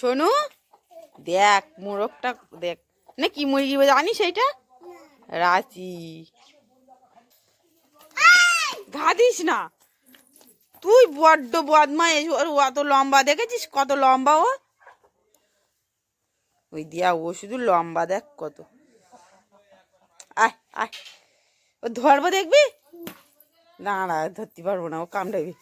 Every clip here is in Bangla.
শোনু দেখ, মোরগটা দেখ। না, কি মুরগি জানিস সেইটা রাঁচি। ঘাদিস না। তুই বড্ড বদমাইশ, ওর অত লম্বা দেখেছিস? কত লম্বা ও? ওই দিয়া, ও শুধু লম্বা দেখ কত। আয় আয়। ও ধরবো দেখবি? না না, ধরতে পারব না, ও কামড়াবি।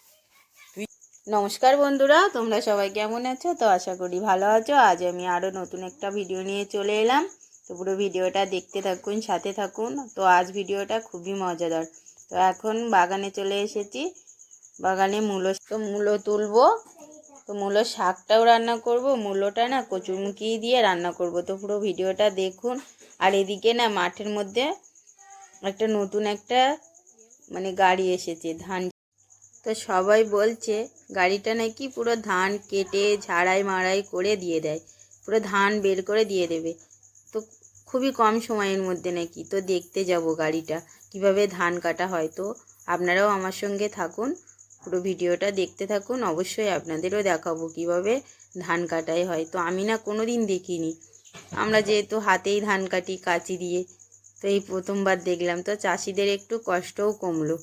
নমস্কার বন্ধুরা, তোমরা সবাই কেমন আছো? তো আশা করি ভালো আছো। আজ আমি আরও নতুন একটা ভিডিও নিয়ে চলে এলাম। তো পুরো ভিডিওটা দেখতে থাকুন, সাথে থাকুন। তো আজ ভিডিওটা খুবই মজাদার। তো এখন বাগানে চলে এসেছি। বাগানে মূলো, তো মূলো তুলবো। তো মূলো শাকটাও রান্না করব। মূলোটা না কচুরমুখি দিয়ে রান্না করব। তো পুরো ভিডিওটা দেখুন। আর এদিকে না মাঠের মধ্যে একটা নতুন একটা মানে গাড়ি এসেছে, ধান তো সবাই বলছে, গাড়িটা নাকি পুরো ধান কেটে ঝাড়াই মাড়াই করে দিয়ে দেয়, পুরো ধান বের করে দিয়ে দেবে। তো খুবই কম সময়ের মধ্যে নাকি, তো দেখতে যাব গাড়িটা, কীভাবে ধান কাটা হয়। তো আপনারাও আমার সঙ্গে থাকুন, পুরো ভিডিওটা দেখতে থাকুন, অবশ্যই আপনাদেরও দেখাবো কীভাবে ধান কাটাই হয়। তো আমি না কোনো দিন দেখিনি, আমরা যেহেতু হাতেই ধান কাটি কাঁচি দিয়ে, তো এই প্রথমবার দেখলাম, তো চাষিদের একটু কষ্টও কমলো।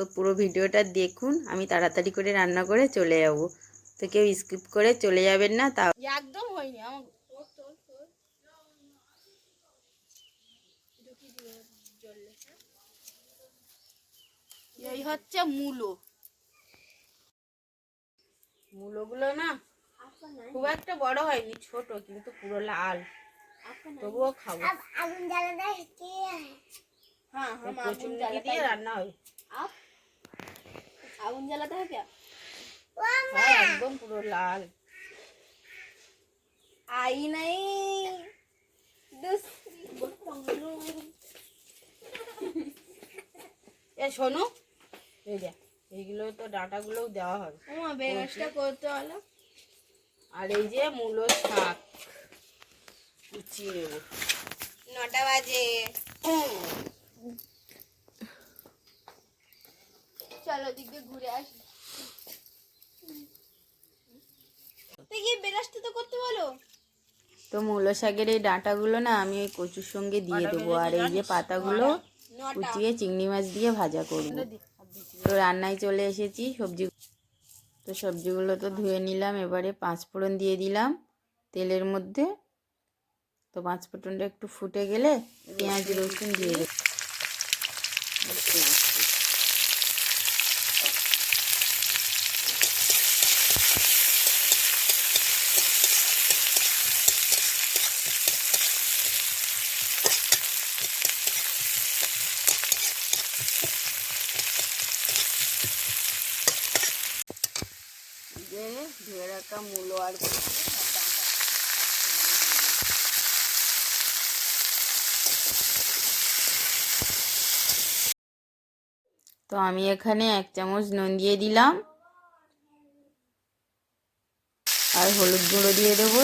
তো পুরো ভিডিওটা দেখুন আমি তাড়াতাড়ি করে রান্না করে চলে যাব। তো কেউ স্কিপ করে চলে যাবেন না তা একদম হয়নি এই হচ্ছে মূলো। মূলগুলো না খুব একটা বড় হয়নি ছোট কিন্তু পুরো লাল। তবুও খাব। হ্যাঁ হ্যাঁ জ্বালাতে দিয়ে রান্না হবে आप আগুন জ্বালাতে হবে? হ্যাঁ, একদম পুরো লাল। আই নাই। এ শোনো। এই এইগুলো তো ডাটাগুলোও দেওয়া হবে বেগাছটা করতে হলো আর এই যে মূলো শাক কুচিয়ে নটা বাজে। চলো দিক দিয়ে ঘুরে আসি। তো করতে বলো। তো মূলো শাকের এই ডাঁটাগুলো না আমি ওই কচুর সঙ্গে দিয়ে দেবো আর এই যে পাতাগুলো কুচিয়ে চিংড়ি মাছ দিয়ে ভাজা করব। তো রান্নায় চলে এসেছি সবজি। তো সবজিগুলো তো ধুয়ে নিলাম এবারে পাঁচ ফোড়ন দিয়ে দিলাম তেলের মধ্যে। তো পাঁচ ফোড়নটা একটু ফুটে গেলে পেঁয়াজ রসুন দিয়ে আর তো আমি এখানে এক চামচ নুন দিয়ে দিলাম। আর হলুদ গুঁড়ো দিয়ে দেবো।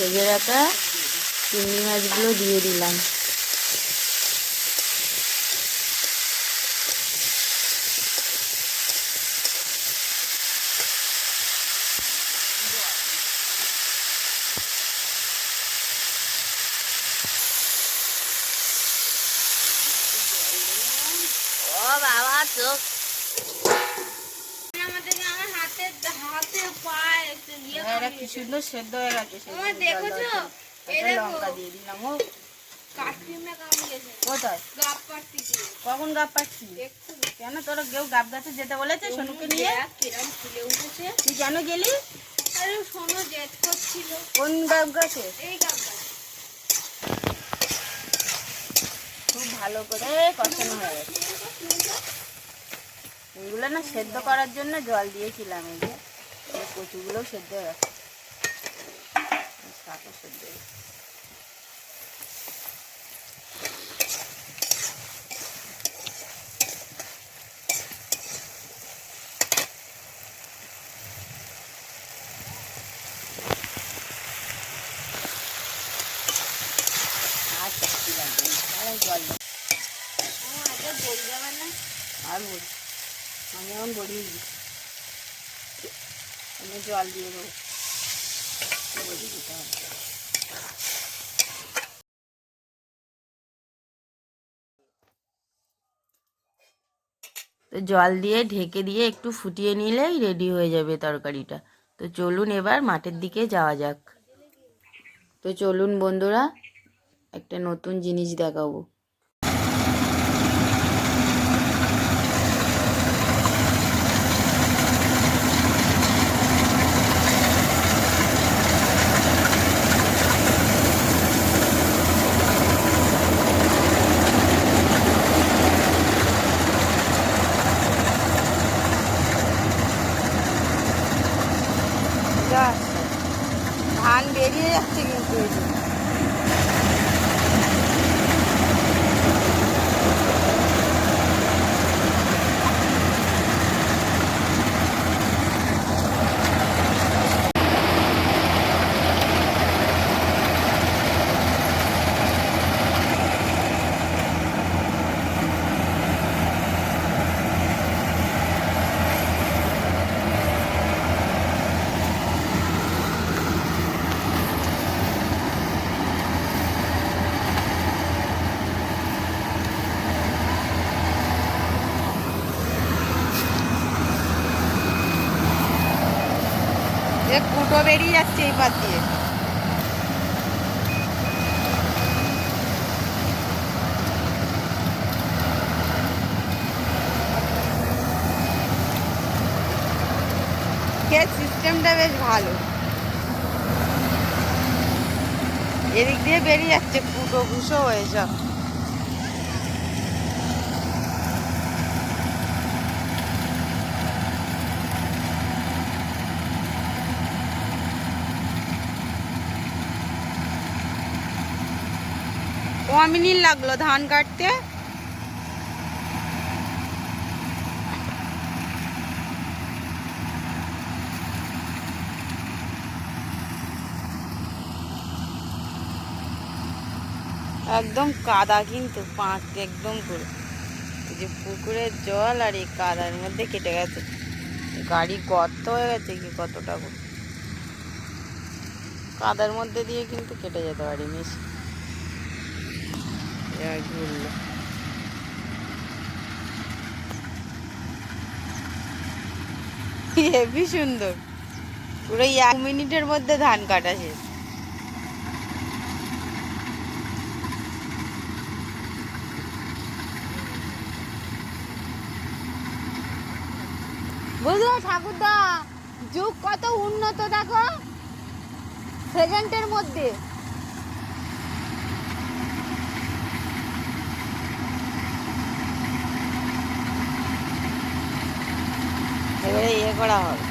ভেজে রাখা চিংড়ি মাছগুলো দিয়ে দিলাম। বাবা চোখ এটা কি সুন্দর সেদ্ধ হয়ে গেছে। লঙ্কা দিয়ে দিলাম ও। কোথায়? কখন গাপ পাচ্ছি কেন তোরা কেউ গাপ গাছে যেতে বলেছে? সোনুকে নিয়ে? তুই কেন গেলি? আরে জেদ করছিল। কোন গাপ গাছে? এই গাপ গাছ। খুব ভালো করে কষানো হয়ে গেছে। এইগুলো না সেদ্ধ করার জন্য জল দিয়েছিলাম এই যে। এই কচুগুলোও সেদ্ধ হয়ে গেছে। কাঁচা সেদ্ধ আর আমি এখন বড়িয়ে দিই আমি জল দিয়ে দেবো। বলি দিতে হবে। তো জল দিয়ে ঢেকে দিয়ে একটু ফুটিয়ে নিলেই রেডি হয়ে যাবে তরকারিটা। তো চলুন এবার মাঠের দিকে যাওয়া যাক। তো চলুন বন্ধুরা, একটা নতুন জিনিস দেখাবো। ধান বেরিয়ে যাচ্ছে কিন্তু এই যে। এ কুটো বেরিয়ে যাচ্ছে এই পাত দিয়ে সিস্টেমটা বেশ ভালো এদিক দিয়ে বেরিয়ে যাচ্ছে কুটো ভুষো হয়ে সব ক মিনিট লাগল ধান কাটতে। একদম কাদা কিন্তু পাঁচ একদম পুরো। যে পুকুরের জল আর এই কাদার মধ্যে কেটে গেছে। গাড়ি গর্ত হয়ে গেছে কি কতটা। কাদার মধ্যে দিয়ে কিন্তু কেটে যেতে পারি মিশ ঘুরলো হেবি সুন্দর। পুরো এক মিনিটের মধ্যে ধান কাটা শেষ। বুঝলো ঠাকুরদা, যুগ কত উন্নত, দেখো। সেকেন্ডের মধ্যে এবারে ইয়ে করা হবে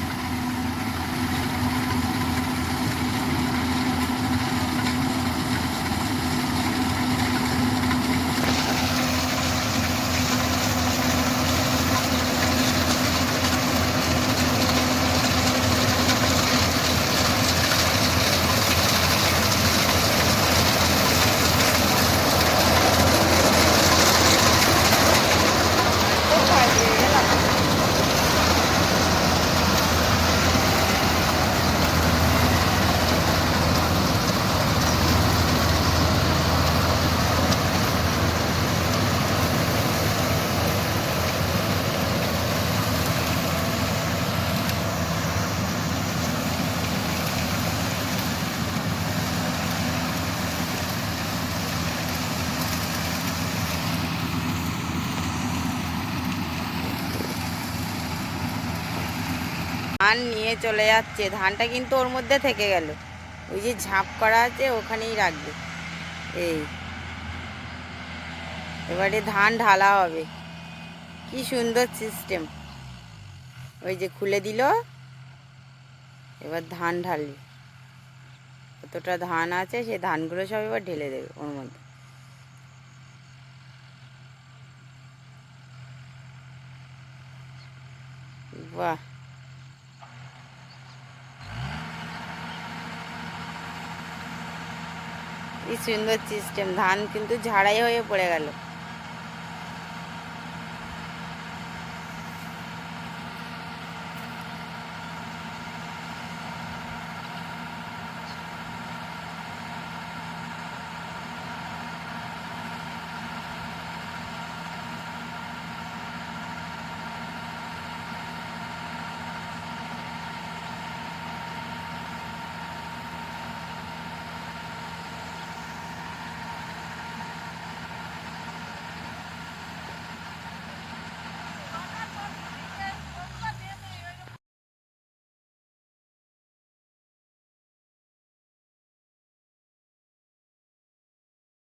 কোথায় দিয়ে গেলাম? ধান নিয়ে চলে যাচ্ছে। ধানটা কিন্তু ওর মধ্যে থেকে গেল। ওই যে ঝাঁপ করা আছে, ওখানেই রাখবে। এই। এবারে ধান ঢালা হবে। কি সুন্দর সিস্টেম ওই যে খুলে দিল, এবার ধান ঢালি কতটা ধান আছে সেই ধানগুলো সব এবার ঢেলে দেবে ওর মধ্যে। বাহ! কি সুন্দর সিস্টেম ধান কিন্তু ঝাড়াই হয়ে পড়ে গেল।